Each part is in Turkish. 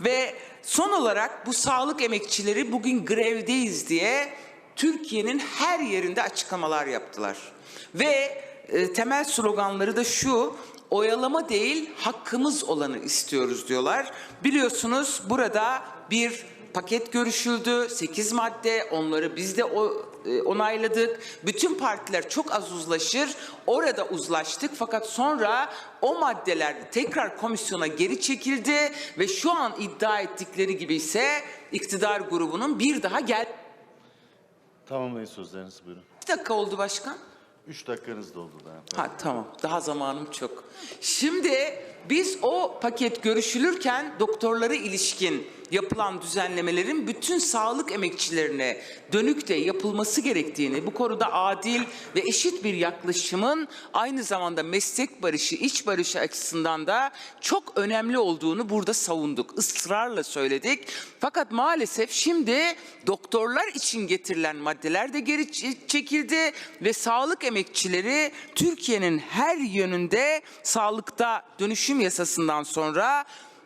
ve son olarak bu sağlık emekçileri bugün grevdeyiz diye Türkiye'nin her yerinde açıklamalar yaptılar. Ve e, temel sloganları da şu, oyalama değil hakkımız olanı istiyoruz diyorlar. Biliyorsunuz burada bir paket görüşüldü, 8 madde, onları biz de o, e, onayladık. Bütün partiler çok az uzlaşır, orada uzlaştık fakat sonra o maddeler tekrar komisyona geri çekildi ve şu an iddia ettikleri gibi ise iktidar grubunun bir daha gel... Tamamlayın sözlerinizi buyurun. Bir dakika oldu başkan. Üç dakikanız doldu daha. Ha tamam. Daha zamanım çok. Şimdi biz o paket görüşülürken doktorlara ilişkin yapılan düzenlemelerin bütün sağlık emekçilerine dönük de yapılması gerektiğini, bu konuda adil ve eşit bir yaklaşımın aynı zamanda meslek barışı, iç barışı açısından da çok önemli olduğunu burada savunduk. Israrla söyledik. Fakat maalesef şimdi doktorlar için getirilen maddeler de geri çekildi ve sağlık emekçileri Türkiye'nin her yönünde sağlıkta dönüşüm yasasından sonra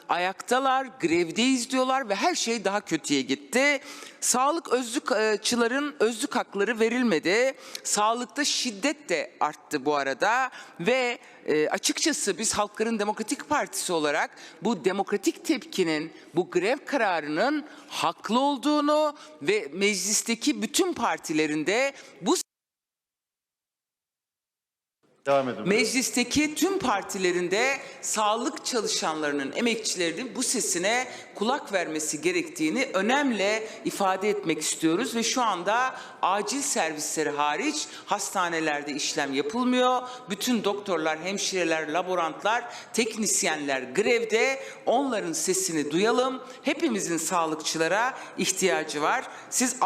ayaktalar, grevdeyiz diyorlar ve her şey daha kötüye gitti. Sağlık özlükçıların özlük hakları verilmedi. Sağlıkta şiddet de arttı bu arada ve e, açıkçası biz Halkların Demokratik Partisi olarak bu demokratik tepkinin, bu grev kararının haklı olduğunu ve meclisteki bütün partilerinde bu Devam edin. Meclisteki tüm partilerinde sağlık çalışanlarının, emekçilerinin bu sesine kulak vermesi gerektiğini önemli ifade etmek istiyoruz ve şu anda acil servisleri hariç hastanelerde işlem yapılmıyor. Bütün doktorlar, hemşireler, laborantlar, teknisyenler grevde. Onların sesini duyalım. Hepimizin sağlıkçılara ihtiyacı var. Siz